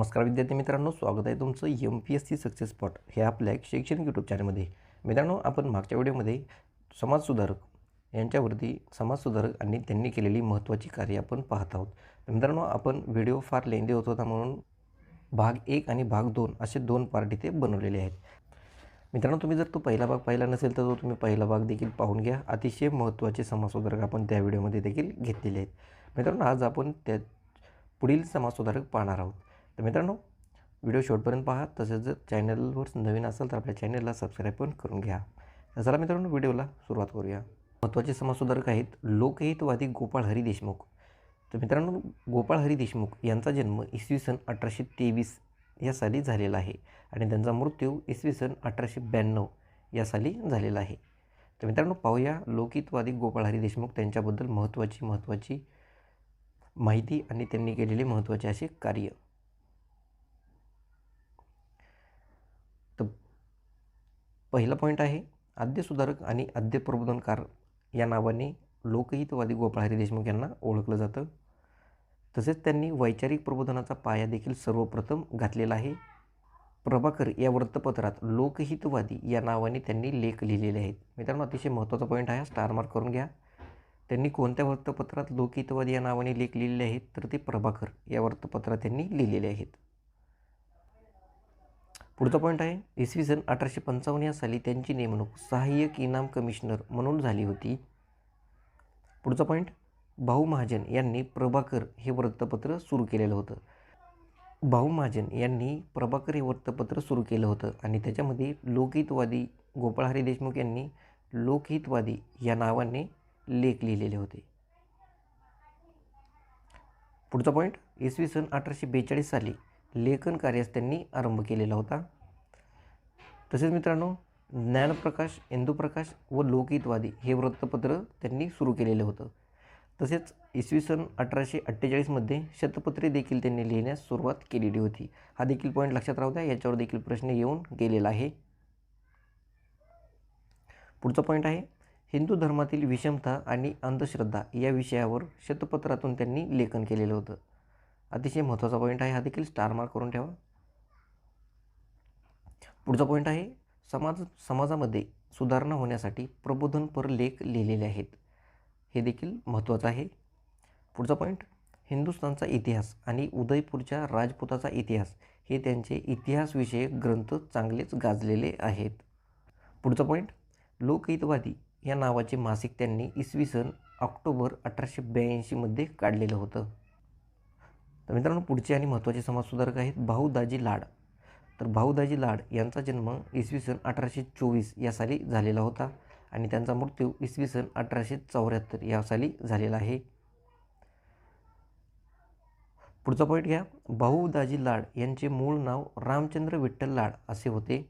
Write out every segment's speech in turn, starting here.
नमस्कार विद्यार्थी मित्रांनो स्वागत आहे तुमचं M P S C success spot हे आपल्या एक शैक्षणिक यूट्यूब चॅनलमध्ये मित्रांनो आपण मागच्या व्हिडिओमध्ये समाजसुधारक यांच्यावरती समाजसुधारक आणि त्यांनी केलेली महत्त्वाची कार्य आपण पाहत आहोत. मित्रांनो आपण व्हिडिओ फार लेंदी होत होता म्हणून भाग एक आणि भाग दोन असे दोन पार्ट इथे बनवलेले आहेत. मित्रांनो तुम्ही जर तो पहिला भाग पाहिला नसेल तर तो तुम्ही पहिला भाग देखील पाहून घ्या. अतिशय महत्त्वाचे समाजसुधारक आपण त्या व्हिडिओमध्ये देखील घेतलेले आहेत. मित्रांनो आज आपण त्या पुढील समाजसुधारक पाहणार आहोत. तर मित्रांनो व्हिडिओ शेवटपर्यंत पहा. तसेच जर चॅनलवर नवीन असाल तर आपल्या चॅनलला सबस्क्राईब पण करून घ्या. तर चला मित्रांनो व्हिडिओला सुरुवात करूया. महत्त्वाचे समाजसुधारक आहेत लोकहितवादी गोपाळ हरी देशमुख. तर मित्रांनो गोपाळ हरी देशमुख यांचा जन्म इसवी सन अठराशे तेवीस या साली झालेला आहे आणि त्यांचा मृत्यू इसवी सन अठराशे ब्याण्णव या साली झालेला आहे. तर मित्रांनो पाहूया लोकहितवादी गोपाळ हरी देशमुख त्यांच्याबद्दल महत्त्वाची महत्त्वाची माहिती आणि त्यांनी केलेले महत्त्वाचे असे कार्य तर पहिला पॉईंट आहे आद्य सुधारक आणि आद्य प्रबोधनकार या नावाने लोकहितवादी गोपाळ हरी देशमुख यांना ओळखलं जातं. तसेच त्यांनी वैचारिक प्रबोधनाचा पाया देखील सर्वप्रथम घातलेला आहे. प्रभाकर या वृत्तपत्रात लोकहितवादी या नावाने त्यांनी लेख लिहिलेले आहेत. मित्रांनो अतिशय महत्त्वाचा पॉईंट आहे स्टार मार्क करून घ्या. त्यांनी कोणत्या वृत्तपत्रात लोकहितवादी या नावाने लेख लिहिलेले आहेत तर ते प्रभाकर या वृत्तपत्रात त्यांनी लिहिलेले आहेत. पुढचा पॉईंट आहे इसवी सन अठराशे पंचावन्न या साली त्यांची नेमणूक सहाय्यक इनाम कमिशनर म्हणून झाली होती. पुढचा पॉईंट भाऊ महाजन यांनी प्रभाकर हे वृत्तपत्र सुरू केलेलं होतं. भाऊ महाजन यांनी प्रभाकर हे वृत्तपत्र सुरू केलं होतं आणि त्याच्यामध्ये लोकहितवादी गोपाळ हरी देशमुख यांनी लोकहितवादी या नावाने लेख लिहिलेले होते. पुढचा पॉईंट इसवी सन अठराशे बेचाळीस साली लेखन कार्यास त्यांनी आरंभ केलेला होता. तसेच मित्रांनो ज्ञानप्रकाश इंदुप्रकाश व लोकहितवादी हे वृत्तपत्र त्यांनी सुरू केलेलं होतं. तसेच इसवी सन अठराशे अठ्ठेचाळीसमध्ये शतपत्रे देखील त्यांनी लिहिण्यास सुरुवात केलेली होती. हा देखील पॉईंट लक्षात राहू द्या याच्यावर देखील प्रश्न येऊन गेलेला आहे. पुढचा पॉईंट आहे हिंदू धर्मातील विषमता आणि अंधश्रद्धा या विषयावर शतपत्रातून त्यांनी लेखन केलेलं होतं. अतिशय महत्त्वाचा पॉईंट आहे. हा देखील स्टार मार्क करून ठेवा. पुढचा पॉईंट आहे समाज समाजामध्ये सुधारणा होण्यासाठी प्रबोधनपर लेख लिहिलेले आहेत. हे देखील महत्त्वाचं आहे. पुढचा पॉईंट हिंदुस्थानचा इतिहास आणि उदयपूरच्या राजपुताचा इतिहास हे त्यांचे इतिहासविषयक ग्रंथ चांगलेच गाजलेले आहेत. पुढचा पॉईंट लोकहितवादी या नावाचे मासिक त्यांनी इसवी सन ऑक्टोबर अठराशे ब्याऐंशीमध्ये काढलेलं होतं. तर मित्रांनो पुढचे आणि महत्त्वाचे समाजसुधारक आहेत भाऊदाजी लाड. तर भाऊदाजी लाड यांचा जन्म इसवी सन अठराशे चोवीस या साली झालेला होता आणि त्यांचा मृत्यू इसवी सन अठराशे चौऱ्याहत्तर या साली झालेला आहे. पुढचा पॉईंट घ्या. भाऊदाजी लाड यांचे मूळ नाव रामचंद्र विठ्ठल लाड असे होते.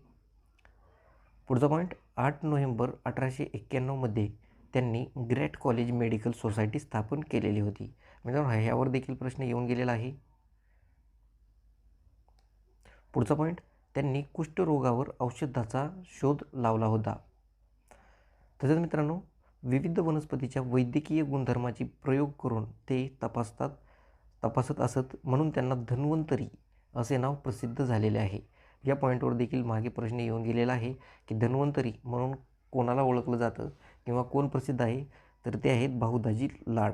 पुढचा पॉईंट आठ नोव्हेंबर अठराशे एक्क्याण्णवमध्ये त्यांनी ग्रेट कॉलेज मेडिकल सोसायटी स्थापन केलेली होती. मित्रांनो ह्यावर देखील प्रश्न येऊन गेलेला आहे. पुढचा पॉईंट त्यांनी कुष्ठरोगावर औषधाचा शोध लावला होता. तसेच मित्रांनो विविध वनस्पतीच्या वैद्यकीय गुणधर्माची प्रयोग करून ते तपासतात तपासत असत म्हणून त्यांना धन्वंतरी असे नाव प्रसिद्ध झालेले आहे. या पॉईंटवर देखील मागे प्रश्न येऊन गेलेला आहे की धन्वंतरी म्हणून कोणाला ओळखलं जातं किंवा कोण प्रसिद्ध आहे? तर ते आहेत भाऊदाजी लाड.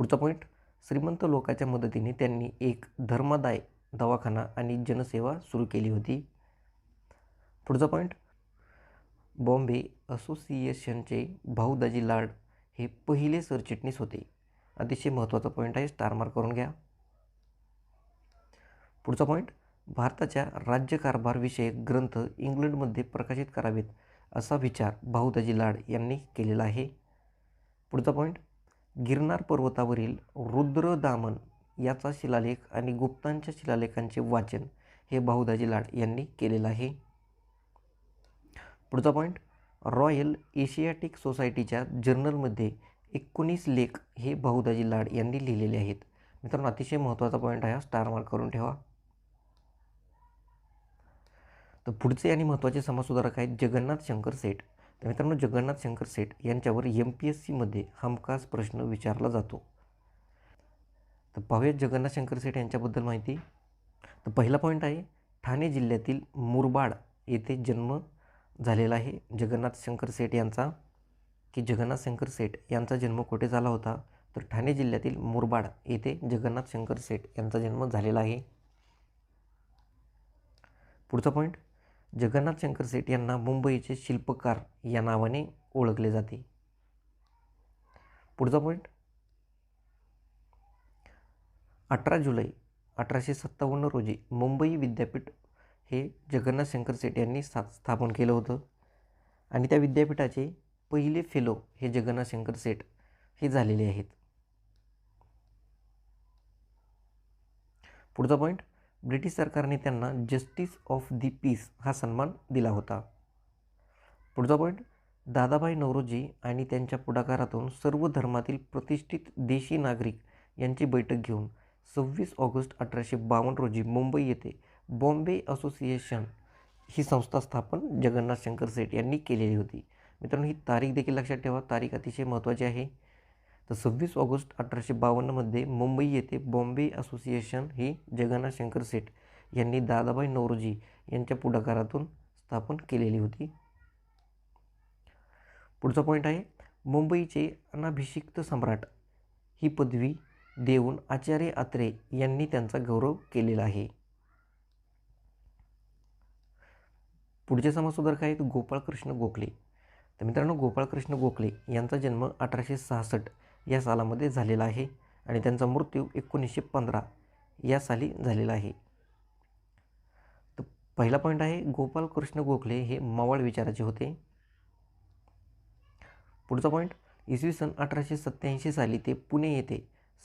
पुढचा पॉईंट श्रीमंत लोकाच्या मदतीने त्यांनी एक धर्मादाय दवाखाना आणि जनसेवा सुरू केली होती. पुढचा पॉईंट बॉम्बे असोसिएशनचे भाऊदाजी लाड हे पहिले सरचिटणीस होते. अतिशय महत्त्वाचा पॉईंट आहे स्टार मार्क करून घ्या. पुढचा पॉईंट भारताच्या राज्यकारभारविषयक ग्रंथ इंग्लंडमध्ये प्रकाशित करावेत असा विचार भाऊदाजी लाड यांनी केलेला आहे. पुढचा पॉईंट गिरनार पर्वतावरील रुद्रदामन याचा शिलालेख आणि गुप्तांच्या शिलालेखांचे वाचन हे भाऊदाजी लाड यांनी केलेलं आहे. पुढचा पॉईंट रॉयल एशियाटिक सोसायटीच्या जर्नलमध्ये एकोणीस लेख हे भाऊदाजी लाड यांनी लिहिलेले आहेत. मित्रांनो अतिशय महत्त्वाचा पॉईंट आहे स्टार मार्क करून ठेवा. तर पुढचे आणि महत्त्वाचे समाजसुधारक आहेत जगन्नाथ शंकर सेठ. तर मित्रांनो जगन्नाथ शंकर सेठ यांच्यावर एम पी एस सीमध्ये हमखास प्रश्न विचारला जातो. तर पाहूया जगन्नाथ शंकर सेठ यांच्याबद्दल माहिती. तर पहिला पॉईंट आहे ठाणे जिल्ह्यातील मुरबाड येथे जन्म झालेला आहे जगन्नाथ शंकर सेठ यांचा. की जगन्नाथ शंकर सेठ यांचा जन्म कुठे झाला होता? तर ठाणे जिल्ह्यातील मुरबाड येथे जगन्नाथ शंकर सेठ यांचा जन्म झालेला आहे. पुढचा पॉईंट जगन्नाथ शंकर सेठ यांना मुंबईचे शिल्पकार या नावाने ओळखले जाते. पुढचा पॉईंट अठरा जुलै अठराशे सत्तावन्न रोजी मुंबई विद्यापीठ हे जगन्नाथ शंकर सेठ यांनी सा स्थापन केलं होतं. आणि त्या विद्यापीठाचे पहिले फेलो हे जगन्नाथ शंकर सेठ हे झालेले आहेत. पुढचा पॉईंट ब्रिटिश सरकारने त्यांना जस्टिस ऑफ दी पीस हा सन्मान दिला होता. पुढचा पॉईंट दादाभाई नवरोजी आणि त्यांच्या पुढाकारातून सर्व धर्मातील प्रतिष्ठित देशी नागरिक यांची बैठक घेऊन सव्वीस ऑगस्ट अठराशे बावन्न रोजी मुंबई येथे बॉम्बे असोसिएशन ही संस्था स्थापन जगन्नाथ शंकर सेठ यांनी केलेली होती. मित्रांनो ही तारीख देखील लक्षात ठेवा. तारीख अतिशय महत्त्वाची आहे. तर सव्वीस ऑगस्ट अठराशे बावन्नमध्ये मुंबई येथे बॉम्बे असोसिएशन ही जगन्नाथ शंकर सेठ यांनी दादाबाई नवरोजी यांच्या पुढाकारातून स्थापन केलेली होती. पुढचा पॉईंट आहे मुंबईचे अनाभिषिक्त सम्राट ही पदवी देऊन आचार्य आत्रे यांनी त्यांचा गौरव केलेला आहे. पुढचे समाजसुधारक आहेत गोपाळकृष्ण गोखले. तर मित्रांनो गोपाळकृष्ण गोखले यांचा जन्म अठराशे सहासष्ट या सालामध्ये झालेला आहे आणि त्यांचा मृत्यू एकोणीसशे पंधरा या साली झालेला आहे. तर पहिला पॉईंट आहे गोपाळकृष्ण गोखले हे मावळ विचाराचे होते. पुढचा पॉईंट इसवी सन अठराशे सत्त्याऐंशी साली ते पुणे येथे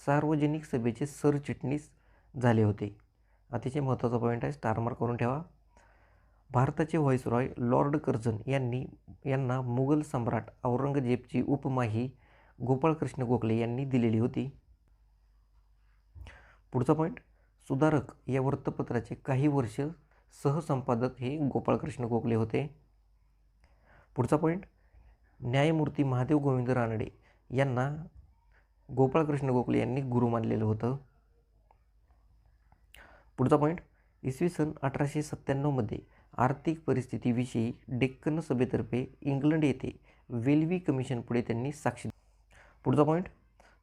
सार्वजनिक सभेचे सरचिटणीस झाले होते. अतिशय महत्त्वाचा पॉईंट आहे स्टारमार करून ठेवा. भारताचे व्हॉइसरॉय लॉर्ड कर्झन यांनी यांना मुघल सम्राट औरंगजेबची उपमा ही गोपाळकृष्ण गोखले यांनी दिलेली होती. पुढचा पॉईंट सुधारक या वृत्तपत्राचे काही वर्ष सहसंपादक हे गोपाळकृष्ण गोखले होते. पुढचा पॉईंट न्यायमूर्ती महादेव गोविंद रानडे यांना गोपाळकृष्ण गोखले यांनी गुरु मानलेलं होतं. पुढचा पॉईंट इसवी सन अठराशे सत्त्याण्णवमध्ये आर्थिक परिस्थितीविषयी डेक्कन सभेतर्फे इंग्लंड येथे वेल्वी कमिशनपुढे त्यांनी साक्षी पुढचा पॉईंट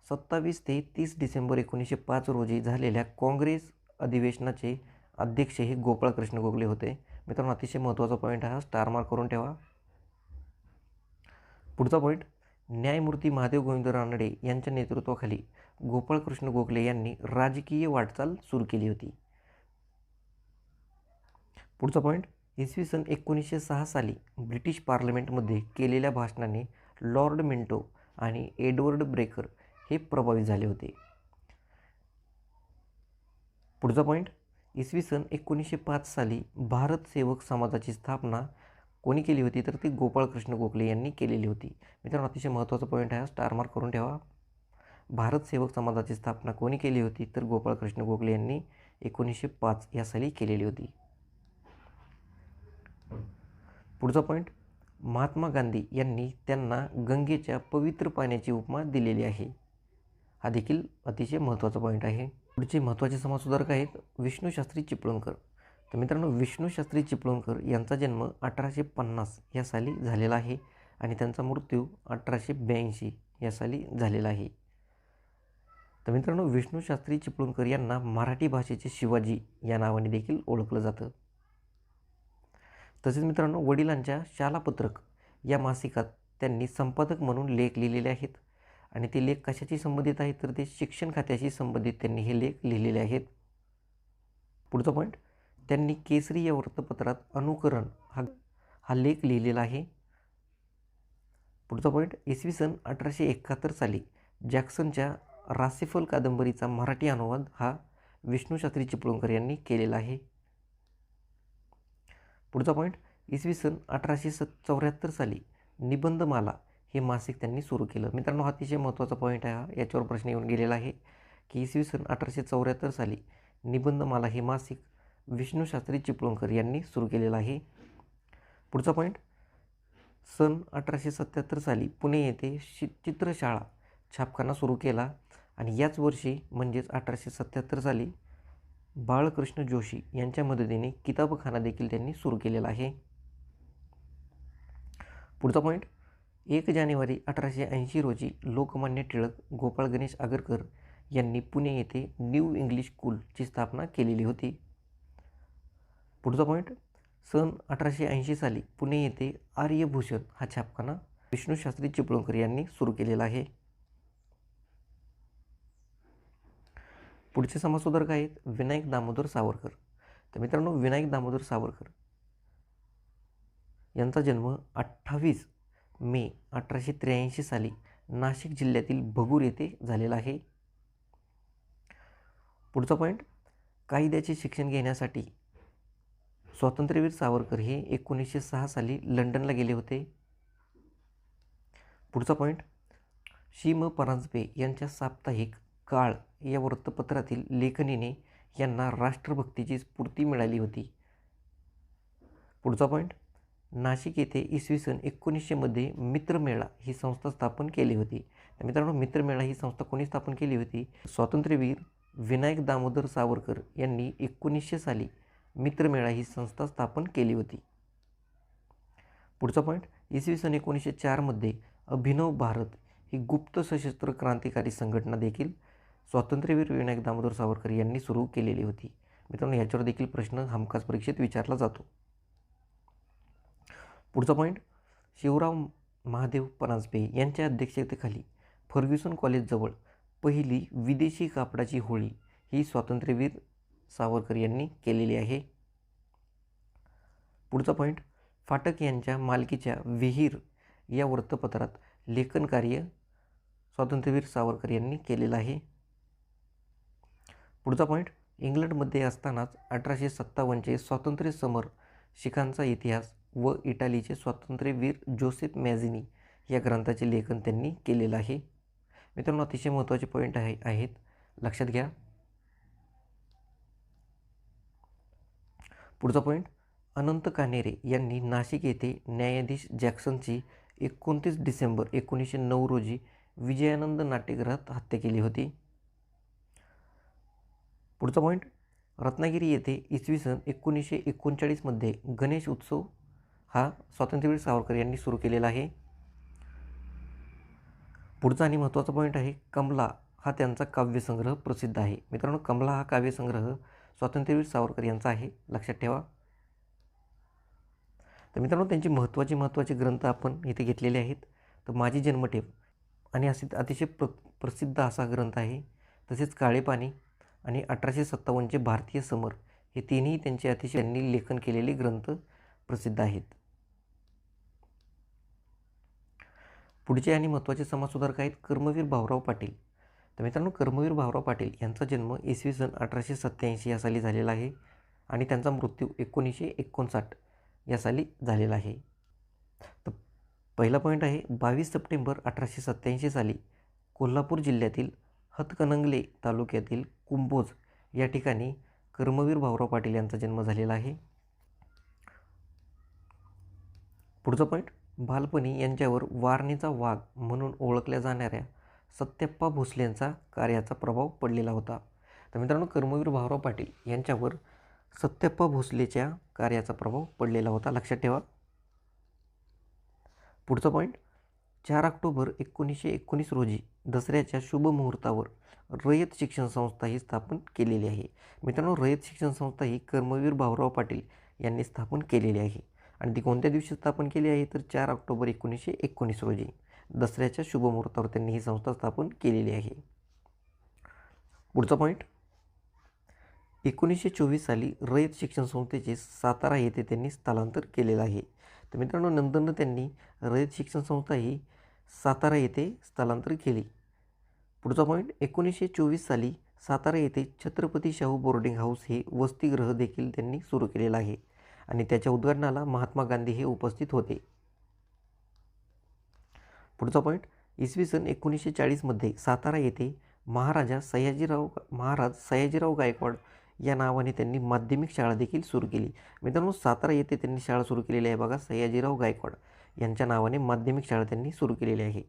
सत्तावीस ते तीस डिसेंबर एकोणीसशे पाच रोजी झालेल्या काँग्रेस अधिवेशनाचे अध्यक्ष हे गोपाळकृष्ण गोखले होते. मित्रांनो अतिशय महत्त्वाचा पॉईंट हा. स्टार मार्क करून ठेवा. पुढचा पॉईंट न्यायमूर्ती महादेव गोविंद रानडे यांच्या नेतृत्वाखाली गोपाळकृष्ण गोखले यांनी राजकीय वाटचाल सुरू केली होती. पुढचा पॉईंट इसवी सन एकोणीसशे सहा साली ब्रिटिश पार्लमेंटमध्ये केलेल्या भाषणाने लॉर्ड मिंटो आणि एडवर्ड ब्रेकर हे प्रभावित झाले होते. पुढचा पॉईंट इसवी सन एकोणीसशे पाच साली भारत सेवक समाजाची स्थापना कोणी केली होती? तर ती गोपाळकृष्ण गोखले यांनी केलेली होती. मित्रांनो अतिशय महत्त्वाचा पॉईंट आहे स्टार मार्क करून ठेवा. भारत सेवक समाजाची स्थापना कोणी केली होती? तर गोपाळकृष्ण गोखले यांनी एकोणीसशे पाच या साली केलेली होती. पुढचा पॉईंट महात्मा गांधी यांनी त्यांना गंगेच्या पवित्र पाण्याची उपमा दिलेली आहे. हा देखील अतिशय महत्त्वाचा पॉईंट आहे. पुढचे महत्त्वाचे समाजसुधारक आहेत विष्णूशास्त्री चिपळूणकर. तर मित्रांनो विष्णूशास्त्री चिपळूणकर यांचा जन्म अठराशे पन्नास या साली झालेला आहे आणि त्यांचा मृत्यू अठराशे ब्याऐंशी या साली झालेला आहे. तर मित्रांनो विष्णूशास्त्री चिपळूणकर यांना मराठी भाषेचे शिवाजी या नावाने देखील ओळखलं जातं. तसेच मित्रांनो वडिलांच्या शालापत्रक या मासिकात त्यांनी संपादक म्हणून लेख लिहिलेले आहेत. आणि ते लेख कशाशी संबंधित आहेत? तर ते शिक्षण खात्याशी संबंधित त्यांनी हे लेख लिहिलेले आहेत. पुढचा पॉईंट त्यांनी केसरी या वृत्तपत्रात अनुकरण हा हा लेख लिहिलेला आहे. पुढचा पॉईंट इसवी सन अठराशे एकाहत्तर साली जॅक्सनच्या रासेफल कादंबरीचा मराठी अनुवाद हा विष्णू शास्त्री चिपळूणकर यांनी केलेला आहे. पुढचा पॉईंट इसवी सन अठराशे स चौऱ्याहत्तर साली निबंधमाला हे मासिक त्यांनी सुरू केलं. मित्रांनो हा अतिशय महत्त्वाचा पॉईंट आहे हा. याच्यावर प्रश्न येऊन गेलेला आहे की इसवी सन अठराशे चौऱ्याहत्तर साली निबंधमाला हे मासिक विष्णूशास्त्री चिपळूणकर यांनी सुरू केलेलं आहे. पुढचा पॉईंट सन अठराशे सत्याहत्तर साली पुणे येथे शि चित्रशाळा छापखाना सुरू केला. आणि याच वर्षी म्हणजेच अठराशे सत्याहत्तर साली बाळकृष्ण जोशी यांच्या मदतीने किताबखाना देखील त्यांनी सुरू केलेला आहे. पुढचा पॉईंट एक जानेवारी अठराशे ऐंशी रोजी लोकमान्य टिळक गोपाळ गणेश आगरकर यांनी पुणे येथे न्यू इंग्लिश स्कूलची स्थापना केलेली होती. पुढचा पॉईंट सन अठराशे ऐंशी साली पुणे येथे आर्यभूषण हा छापखाना विष्णूशास्त्री चिपळूणकर यांनी सुरू केलेला आहे. पुढचे समाजसुधारक आहेत विनायक दामोदर सावरकर. तर मित्रांनो विनायक दामोदर सावरकर यांचा जन्म अठ्ठावीस मे अठराशे त्र्याऐंशी साली नाशिक जिल्ह्यातील भगूर येथे झालेला आहे. पुढचा पॉईंट कायद्याचे शिक्षण घेण्यासाठी स्वातंत्र्यवीर सावरकर हे एकोणीसशे सहा साली लंडनला गेले होते. पुढचा पॉईंट शी म परांजपे यांच्या साप्ताहिक काळ या वृत्तपत्रातील लेखनीने यांना राष्ट्रभक्तीची स्फूर्ती मिळाली होती. पुढचा पॉईंट नाशिक येथे इसवी सन एकोणीसशेमध्ये मित्रमेळा ही संस्था स्थापन केली होती. तर मित्रांनो मित्रमेळा ही संस्था कोणी स्थापन केली होती? स्वातंत्र्यवीर विनायक दामोदर सावरकर यांनी एकोणीसशे साली मित्रमेळा ही संस्था स्थापन केली होती. पुढचा पॉईंट इसवी सन एकोणीसशे चारमध्ये अभिनव भारत ही गुप्त सशस्त्र क्रांतिकारी संघटना देखील स्वातंत्र्यवीर विनायक दामोदर सावरकर यांनी सुरू केलेली होती. मित्रांनो याच्यावर देखील प्रश्न हमखास परीक्षेत विचारला जातो. पुढचा पॉईंट शिवराव महादेव परांजपे यांच्या अध्यक्षतेखाली फर्ग्युसन कॉलेजजवळ पहिली विदेशी कापडाची होळी ही स्वातंत्र्यवीर सावरकर यांनी केलेली आहे. पुढचा पॉईंट फाटक यांच्या मालकीच्या विहीर या वृत्तपत्रात लेखन कार्य स्वातंत्र्यवीर सावरकर यांनी केलेलं आहे. पुढचा पॉईंट इंग्लंडमध्ये असतानाच अठराशे सत्तावन्नचे स्वातंत्र्य समर शिखांचा इतिहास व इटालीचे स्वातंत्र्यवीर जोसेफ मॅझिनी या ग्रंथाचे लेखन त्यांनी केलेलं आहे. मित्रांनो अतिशय महत्त्वाचे पॉईंट आहे आहेत. लक्षात घ्या. पुढचा पॉईंट अनंत कानेरे यांनी नाशिक येथे न्यायाधीश जॅक्सनची एकोणतीस डिसेंबर एकोणीसशे नऊ रोजी विजयानंद नाट्यगृहात हत्या केली होती. पुढचा पॉईंट रत्नागिरी येथे इसवी सन एकोणीसशे एकोणचाळीसमध्ये गणेश उत्सव हा स्वातंत्र्यवीर सावरकर यांनी सुरू केलेला आहे. पुढचा आणि महत्त्वाचा पॉईंट आहे कमला हा त्यांचा काव्यसंग्रह प्रसिद्ध आहे. मित्रांनो कमला हा काव्यसंग्रह स्वातंत्र्यवीर सावरकर यांचा आहे. लक्षात ठेवा. तर मित्रांनो त्यांची महत्त्वाचे महत्त्वाचे ग्रंथ आपण इथे घेतलेले आहेत. तर माझी जन्मठेप आणि असे अतिशय प्र प्रसिद्ध असा ग्रंथ आहे. तसेच काळे पाणी आणि अठराशे सत्तावन्नचे भारतीय समर हे तिन्ही त्यांचे अतिशय त्यांनी लेखन केलेले ग्रंथ प्रसिद्ध आहेत. पुढचे आणि महत्त्वाचे समाजसुधारक आहेत कर्मवीर भाऊराव पाटील. तर मित्रांनो कर्मवीर भाऊराव पाटील यांचा जन्म इसवी सन अठराशे सत्त्याऐंशी या साली झालेला आहे आणि त्यांचा मृत्यू एकोणीसशे एकोणसाठ या साली झालेला आहे. तर पहिला पॉईंट आहे बावीस सप्टेंबर अठराशे सत्त्याऐंशी साली कोल्हापूर जिल्ह्यातील हतकणंगले तालुक्यातील कुंभोज या ठिकाणी कर्मवीर भाऊराव पाटील यांचा जन्म झालेला आहे. पुढचा पॉईंट बालपणी यांच्यावर वारणीचा वाघ म्हणून ओळखल्या जाणाऱ्या सत्यप्पा भोसलेंचा कार्याचा प्रभाव पडलेला होता. तर मित्रांनो कर्मवीर भाऊराव पाटील यांच्यावर सत्यप्पा भोसलेच्या कार्याचा प्रभाव पडलेला होता. लक्षात ठेवा. पुढचा पॉईंट चार ऑक्टोबर एकोणीसशे एकोणीस रोजी दसऱ्याच्या शुभ मुहूर्तावर रयत शिक्षण संस्था ही स्थापन केलेली आहे. मित्रांनो रयत शिक्षण संस्था ही कर्मवीर भाऊराव पाटील यांनी स्थापन केलेली आहे. आणि ती कोणत्या दिवशी स्थापन केली आहे? तर चार ऑक्टोबर एकोणीसशे एकोणीस रोजी दसऱ्याच्या शुभ मुहूर्तावर त्यांनी ही संस्था स्थापन केलेली आहे. पुढचा पॉईंट एकोणीसशे चोवीस साली रयत शिक्षण संस्थेचे सातारा येथे त्यांनी स्थलांतर केलेलं आहे. तर मित्रांनो नंतरनं त्यांनी रयत शिक्षण संस्था ही सातारा येथे स्थलांतर केली. पुढचा पॉईंट एकोणीसशे चोवीस साली सातारा येथे छत्रपती शाहू बोर्डिंग हाऊस हे वसतिगृह देखील त्यांनी सुरू केलेलं आहे आणि त्याच्या उद्घाटनाला महात्मा गांधी हे उपस्थित होते. पुढचा पॉईंट इसवी सन एकोणीसशे चाळीसमध्ये सातारा येथे महाराजा सयाजीराव महाराज सयाजीराव गायकवाड या नावाने त्यांनी माध्यमिक शाळा देखील सुरू केली. मित्रांनो सातारा येथे त्यांनी शाळा सुरू केलेली आहे बघा सयाजीराव गायकवाड यांच्या नावाने माध्यमिक शाळा त्यांनी सुरू केलेली आहे.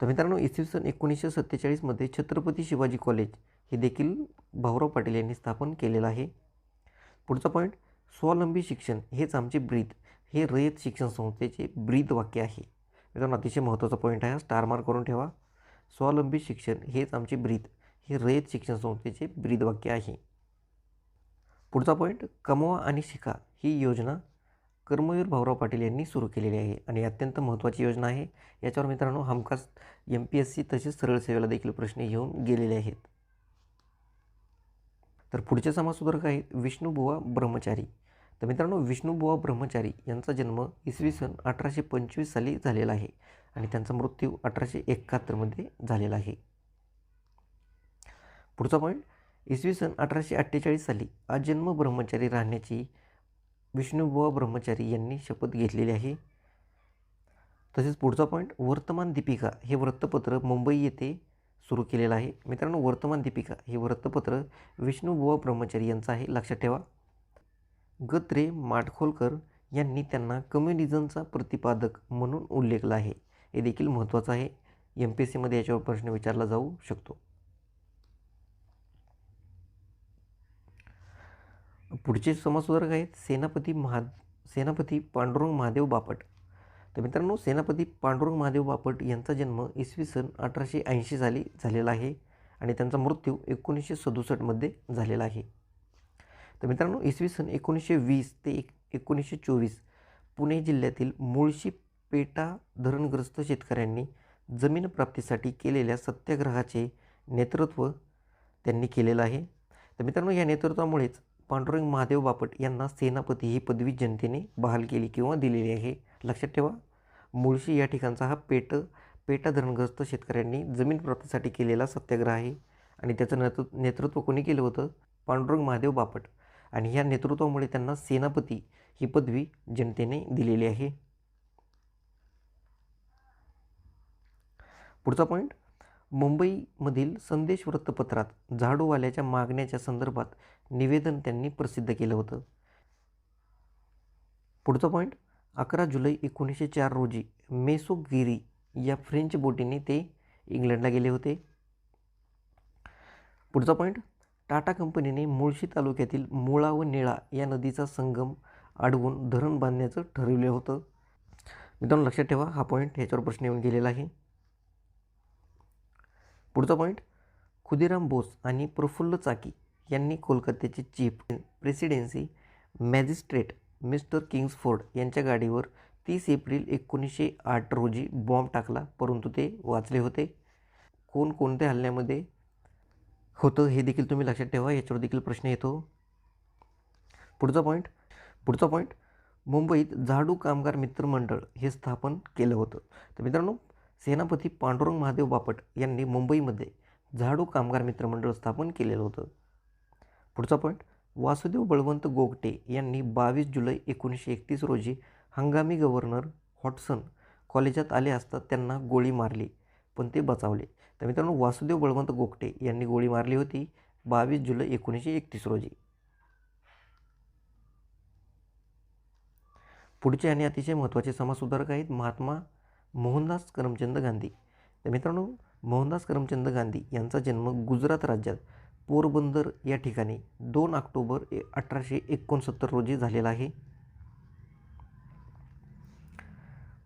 तर मित्रांनो इसवी सन एकोणीसशे सत्तेचाळीसमध्ये छत्रपती शिवाजी कॉलेज हे देखील भाऊराव पाटील यांनी स्थापन केलेलं आहे. पुढचा पॉईंट स्वावलंबी शिक्षण हेच आमचे ब्रीद हे रयत शिक्षण संस्थेचे ब्रीद वाक्य आहे. मित्रांनो अतिशय महत्त्वाचा पॉईंट आहे स्टार मार्क करून ठेवा. स्वावलंबी शिक्षण हेच आमचे ब्रीद. हे रयत शिक्षण संस्थेचे ब्रीदवाक्य आहे. पुढचा पॉईंट कमवा आणि शिका ही योजना कर्मवीर भाऊराव पाटील यांनी सुरू केलेली आहे आणि अत्यंत महत्त्वाची योजना आहे. याच्यावर मित्रांनो हमखास एम पी एस सी तसेच सरळ सेवेला देखील प्रश्न येऊन गेलेले आहेत. तर पुढचे समाजसुधारक आहेत विष्णुबुवा ब्रह्मचारी. तर मित्रांनो विष्णुबुवा ब्रह्मचारी यांचा जन्म इसवी सन अठराशे पंचवीस साली झालेला आहे आणि त्यांचा मृत्यू अठराशे एकाहत्तरमध्ये झालेला आहे. पुढचा पॉईंट इसवी सन अठराशे अठ्ठेचाळीस साली अजन्म ब्रह्मचारी राहण्याची विष्णुबुवा ब्रह्मचारी यांनी शपथ घेतलेली आहे. तसेच पुढचा पॉईंट वर्तमान दीपिका हे वृत्तपत्र मुंबई येथे सुरू केलेलं आहे. मित्रांनो वर्तमान दीपिका हे वृत्तपत्र विष्णुबुवा ब्रह्मचारी यांचं आहे. लक्षात ठेवा. गत्रे माडखोलकर यांनी त्यांना कम्युनिझमचा प्रतिपादक म्हणून उल्लेखला आहे. हे देखील महत्त्वाचं आहे. एम पी एस सीमध्ये याच्यावर प्रश्न विचारला जाऊ शकतो. पुढचे समाजसुधारक आहेत सेनापती महा सेनापती पांडुरंग महादेव बापट. तर मित्रांनो सेनापती पांडुरंग महादेव बापट यांचा जन्म इसवी सन अठराशे ऐंशी साली झालेला आहे आणि त्यांचा मृत्यू एकोणीसशे सदुसष्टमध्ये झालेला आहे. तर मित्रांनो इसवी सन एकोणीसशे वीस ते एक एकोणीसशे चोवीस पुणे जिल्ह्यातील मुळशी पेटा धरणग्रस्त शेतकऱ्यांनी जमीन प्राप्तीसाठी केलेल्या सत्याग्रहाचे नेतृत्व त्यांनी केलेलं आहे. तर मित्रांनो या नेतृत्वामुळेच पांडुरंग महादेव बापट यांना सेनापती ही पदवी जनतेने बहाल केली किंवा दिलेली आहे. लक्षात ठेवा मुळशी या ठिकाणचा हा पेट पेटा धरणग्रस्त शेतकऱ्यांनी जमीन प्राप्तीसाठी केलेला सत्याग्रह आहे आणि त्याचं नेतृ नेतृत्व कोणी केलं होतं? पांडुरंग महादेव बापट. आणि या नेतृत्वामुळे त्यांना सेनापती ही पदवी जनतेने दिलेली आहे. पुढचा पॉईंट मुंबईमधील संदेश वृत्तपत्रात झाडूवाल्याच्या मागण्याच्या संदर्भात निवेदन त्यांनी प्रसिद्ध केलं होतं. पुढचा पॉईंट अकरा जुलै एकोणीसशे चार रोजी मेसोगिरी या फ्रेंच बोटीने ते इंग्लंडला गेले होते. पुढचा पॉईंट टाटा कंपनीने मुळशी तालुक्यातील मुळा व निळा या नदीचा संगम अडवून धरण बांधण्याचं ठरवलं होतं. मित्रांनो लक्षात ठेवा हा पॉईंट ह्याच्यावर प्रश्न येऊन गेलेला आहे. पुढचा पॉईंट खुदिराम बोस आणि प्रफुल्ल चाकी यांनी कोलकात्याचे chief presidency magistrate mister Kingsford यांच्या गाडीवर तीस एप्रिल एकोणीसशे आठ रोजी बॉम्ब टाकला परंतु ते वाचले होते. कोण कोणत्या हल्ल्यामध्ये होतं हे देखील तुम्ही लक्षात ठेवा याच्यावर देखील प्रश्न येतो. पुढचा पॉईंट पुढचा पॉईंट मुंबईत झाडू कामगार मित्र मंडळ हे स्थापन केलं होतं. तर मित्रांनो सेनापती पांडुरंग महादेव बापट यांनी मुंबईमध्ये झाडू कामगार मित्रमंडळ स्थापन केलेलं होतं. पुढचा पॉईंट वासुदेव बळवंत गोगटे यांनी बावीस जुलै एकोणीसशे एकतीस रोजी हंगामी गव्हर्नर हॉटसन कॉलेजात आले असता त्यांना गोळी मारली पण ते बचावले. तर मित्रांनो वासुदेव बळवंत गोगटे यांनी गोळी मारली होती बावीस जुलै एकोणीसशे एकतीस रोजी. पुढचे आणि अतिशय महत्त्वाचे समाजसुधारक आहेत महात्मा मोहनदास करमचंद गांधी. तर मित्रांनो मोहनदास करमचंद गांधी यांचा जन्म गुजरात राज्यात पोरबंदर या ठिकाणी दोन ऑक्टोबर ए अठराशे एकोणसत्तर रोजी झालेला आहे.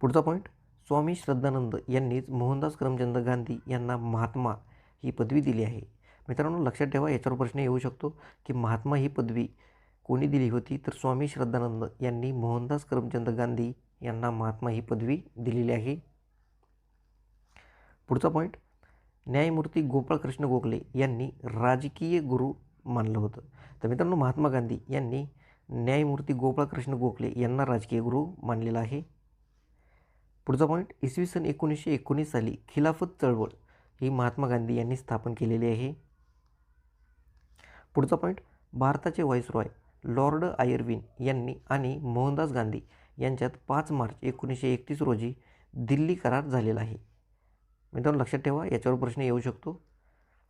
पुढचा पॉईंट स्वामी श्रद्धानंद यांनीच मोहनदास करमचंद गांधी यांना महात्मा ही पदवी दिली आहे. मित्रांनो लक्षात ठेवा याच्यावर प्रश्न येऊ शकतो की महात्मा ही पदवी कोणी दिली होती? तर स्वामी श्रद्धानंद यांनी मोहनदास करमचंद गांधी यांना महात्मा ही पदवी दिलेली आहे. पुढचा पॉईंट न्यायमूर्ती गोपाळकृष्ण गोखले यांनी राजकीय गुरु मानलं होतं. तर मित्रांनो महात्मा गांधी यांनी न्यायमूर्ती गोपाळकृष्ण गोखले यांना राजकीय गुरु मानलेला आहे. पुढचा पॉईंट इसवी सन एकोणीसशे एकोणीस साली खिलाफत चळवळ ही महात्मा गांधी यांनी स्थापन केलेली आहे. पुढचा पॉईंट भारताचे व्हाईसरॉय लॉर्ड आयर्विन यांनी आणि मोहनदास गांधी यांच्यात पाच मार्च एकोणीसशे एकतीस रोजी दिल्ली करार झालेला आहे. मित्रांनो लक्षात ठेवा याच्यावर प्रश्न येऊ शकतो.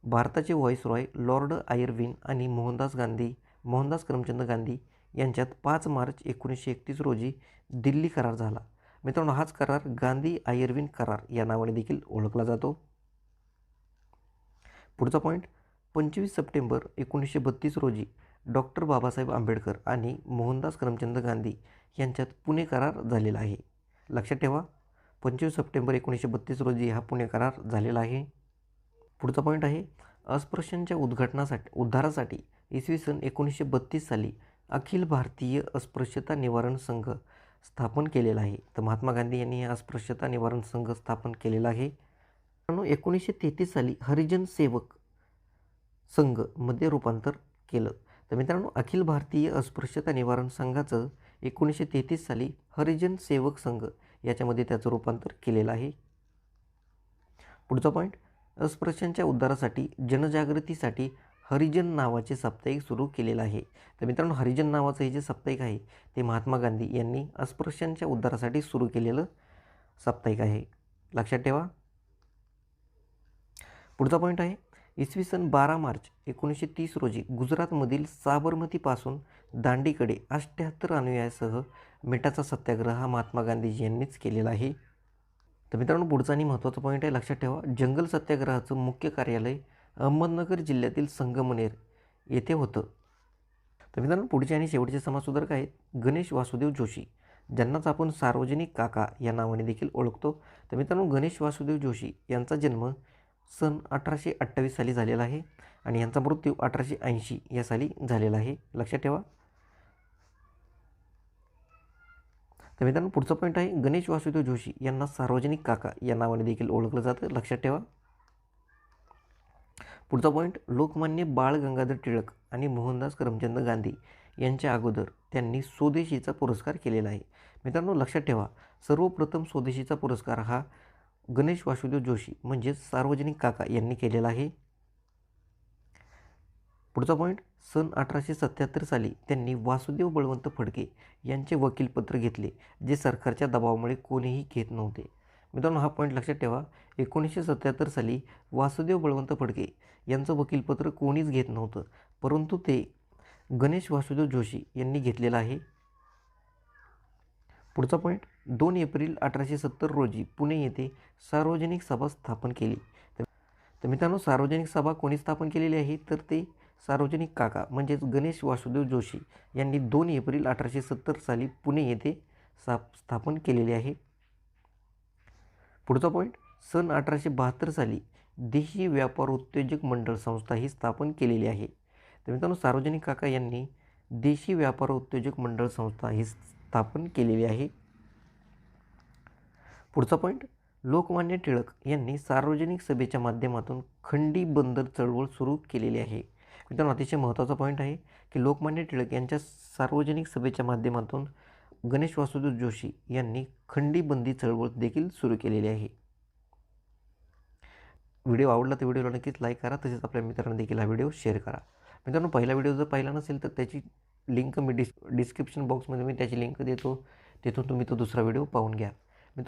भारताचे व्हॉइसरॉय लॉर्ड आयर्विन आणि मोहनदास गांधी मोहनदास करमचंद गांधी यांच्यात पाच मार्च एकोणीसशे एकतीस रोजी दिल्ली करार झाला. मित्रांनो हाच करार गांधी आयर्विन करार या नावाने देखील ओळखला जातो. पुढचा पॉईंट पंचवीस सप्टेंबर एकोणीसशे बत्तीस रोजी डॉक्टर बाबासाहेब आंबेडकर आणि मोहनदास करमचंद गांधी यांच्यात पुणे करार झालेला आहे. लक्षात ठेवा पंचवीस सप्टेंबर एकोणीसशे बत्तीस रोजी हा पुणे करार झालेला आहे. पुढचा पॉईंट आहे अस्पृश्यांच्या उद्घाटनासाठी उद्धारासाठी इसवी सन एकोणीसशे बत्तीस साली अखिल भारतीय अस्पृश्यता निवारण संघ स्थापन केलेला आहे. तर महात्मा गांधी यांनी हा अस्पृश्यता निवारण संघ स्थापन केलेला आहे. मित्रांनो एकोणीसशे तेहतीस साली हरिजन सेवक संघमध्ये रूपांतर केलं. तर मित्रांनो अखिल भारतीय अस्पृश्यता निवारण संघाचं एकोणीसशे तेहतीस साली हरिजन सेवक संघ याच्यामध्ये त्याचं रूपांतर केलेलं आहे. पुढचा पॉईंट अस्पृश्यांच्या उद्धारासाठी जनजागृतीसाठी हरिजन नावाचे साप्ताहिक सुरू केलेलं आहे. तर मित्रांनो हरिजन नावाचं हे जे साप्ताहिक आहे ते महात्मा गांधी यांनी अस्पृश्यांच्या उद्धारासाठी सुरू केलेलं साप्ताहिक आहे. लक्षात ठेवा. पुढचा पॉईंट आहे इसवी सन बारा मार्च एकोणीसशे तीस रोजी गुजरातमधील साबरमतीपासून दांडीकडे अष्ट्याहत्तर अनुयायासह मिठाचा सत्याग्रह हा महात्मा गांधीजी यांनीच केलेला आहे. तर मित्रांनो पुढचा आणि महत्त्वाचा पॉईंट आहे लक्षात ठेवा जंगल सत्याग्रहाचं मुख्य कार्यालय अहमदनगर जिल्ह्यातील संगमनेर येथे होतं. तर मित्रांनो पुढचे आणि शेवटचे समाजसुधारक आहेत गणेश वासुदेव जोशी ज्यांनाच आपण सार्वजनिक काका या नावाने देखील ओळखतो. तर मित्रांनो गणेश वासुदेव जोशी यांचा जन्म सन अठराशे अठ्ठावीस साली झालेला आहे आणि यांचा मृत्यू अठराशे ऐंशी या साली झालेला आहे. लक्षात ठेवा. तर मित्रांनो पुढचा पॉईंट आहे गणेश वासुदेव जोशी यांना सार्वजनिक काका या नावाने देखील ओळखलं जातं. लक्षात ठेवा. पुढचा पॉईंट लोकमान्य बाळ गंगाधर टिळक आणि मोहनदास करमचंद गांधी यांच्या अगोदर त्यांनी स्वदेशीचा पुरस्कार केलेला आहे. मित्रांनो लक्षात ठेवा. सर्वप्रथम स्वदेशीचा पुरस्कार हा गणेश वासुदेव जोशी म्हणजेच सार्वजनिक काका यांनी केलेला आहे. पुढचा पॉईंट सन अठराशे सत्याहत्तर साली त्यांनी वासुदेव बळवंत फडके यांचे वकीलपत्र घेतले जे सरकारच्या दबावामुळे कोणीही घेत नव्हते. मित्रांनो हा पॉईंट लक्षात ठेवा. एकोणीसशे सत्याहत्तर साली वासुदेव बळवंत फडके यांचं वकीलपत्र कोणीच घेत नव्हतं परंतु ते गणेश वासुदेव जोशी यांनी घेतलेलं आहे. पुढचा पॉईंट दोन एप्रिल अठराशे सत्तर रोजी पुणे येथे सार्वजनिक सभा स्थापन केली. तर मित्रांनो सार्वजनिक सभा कोणी स्थापन केलेली आहे? तर ते सार्वजनिक काका म्हणजेच गणेश वासुदेव जोशी यांनी दोन एप्रिल अठराशे सत्तर साली पुणे येथे सा स्थापन केलेले आहे. पुढचा पॉईंट सन अठराशे बहात्तर साली देशी व्यापार उत्तेजक मंडळ संस्था ही स्थापन केलेली आहे. तर मित्रांनो सार्वजनिक काका यांनी देशी व्यापार उत्तेजक मंडळ संस्था ही स्थापन केलेली आहे. पुढचा पॉईंट लोकमान्य टिळक यांनी सार्वजनिक सभेच्या माध्यमातून खंडी बंदर चळवळ सुरू केलेली आहे. मित्रांनो अतिशय महत्त्वाचा पॉईंट आहे की लोकमान्य टिळक यांच्या सार्वजनिक सभेच्या माध्यमातून गणेश वासुदेव जोशी यांनी खंडी बंदी चळवळ देखील सुरू केलेली आहे. व्हिडिओ आवडला तर व्हिडिओला नक्कीच लाईक करा. तसेच आपल्या मित्रांना देखील हा व्हिडिओ शेअर करा. मित्रांनो पहिला व्हिडिओ जर पाहिला नसेल तर त्याची लिंक मी डिस् डिस्क्रिप्शन बॉक्समध्ये मी त्याची लिंक देतो. तिथून तुम्ही तो दुसरा व्हिडिओ पाहून घ्या.